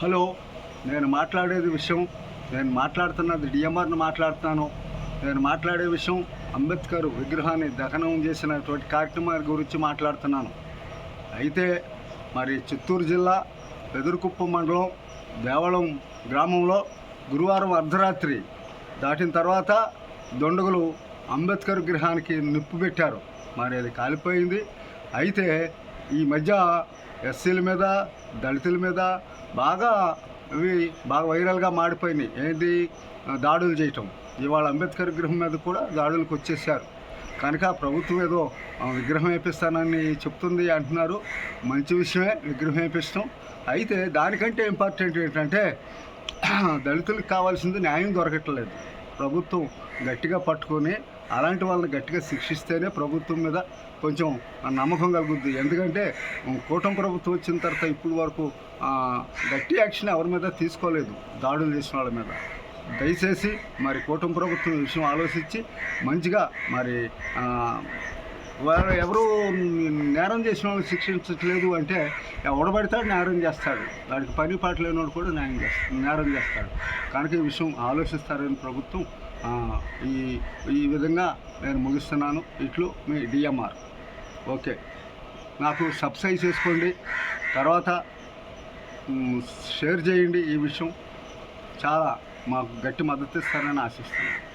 Hello నేను మాట్లాడేది విషయం నేను మాట్లాడుతున్నది డిఎంఆర్ను మాట్లాడుతున్నాను. నేను మాట్లాడే విషయం అంబేద్కర్ విగ్రహాన్ని దహనం చేసినటువంటి కార్యక్రమాల గురించి మాట్లాడుతున్నాను. అయితే మరి చిత్తూరు జిల్లా పెదురుకుప్పం మండలం దేవళం గ్రామంలో గురువారం అర్ధరాత్రి దాటిన తర్వాత దొండగులు అంబేద్కర్ విగ్రహానికి నిప్పు పెట్టారు. మరి అది కాలిపోయింది. అయితే ఈ మధ్య ఎస్సీల మీద దళితుల మీద బాగా ఇవి బాగా వైరల్గా మాడిపోయినాయి ఏంటి దాడులు చేయటం. ఇవాళ అంబేద్కర్ విగ్రహం మీద కూడా దాడులకు వచ్చేసారు కనుక ప్రభుత్వం ఏదో విగ్రహం వేపిస్తానని చెప్తుంది అంటున్నారు. మంచి విషయమే విగ్రహం వేపిస్తాం. అయితే దానికంటే ఇంపార్టెంట్ ఏంటంటే దళితులకు కావాల్సింది న్యాయం దొరకట్లేదు. ప్రభుత్వం గట్టిగా పట్టుకొని అలాంటి వాళ్ళని గట్టిగా శిక్షిస్తేనే ప్రభుత్వం మీద కొంచెం నమ్మకం కలుగుద్ది. ఎందుకంటే కూటమి ప్రభుత్వం వచ్చిన తర్వాత ఇప్పుడు వరకు గట్టి యాక్షన్ ఎవరి మీద తీసుకోలేదు. దాడులు చేసిన వాళ్ళ మీద. దయచేసి మరి కూటమి ప్రభుత్వం విషయం ఆలోచించి మంచిగా మరి వారు ఎవరు నేరం చేసిన వాళ్ళు శిక్షించట్లేదు అంటే ఎవడబడతాడు నేరం చేస్తాడు. వాడికి పని పాట లేనివాడు కూడా న్యాయం చేస్తాడు నేరం చేస్తాడు. కనుక ఈ విషయం ఆలోచిస్తారని ప్రభుత్వం ఈ ఈ విధంగా నేను ముగిస్తున్నాను. ఇట్లు మీ డిఎంఆర్. ఓకే. నాకు సబ్స్క్రైబ్ చేసుకోండి. తర్వాత షేర్ చేయండి ఈ విషయం. చాలా మాకు గట్టి మద్దతు ఇస్తారని ఆశిస్తున్నాను.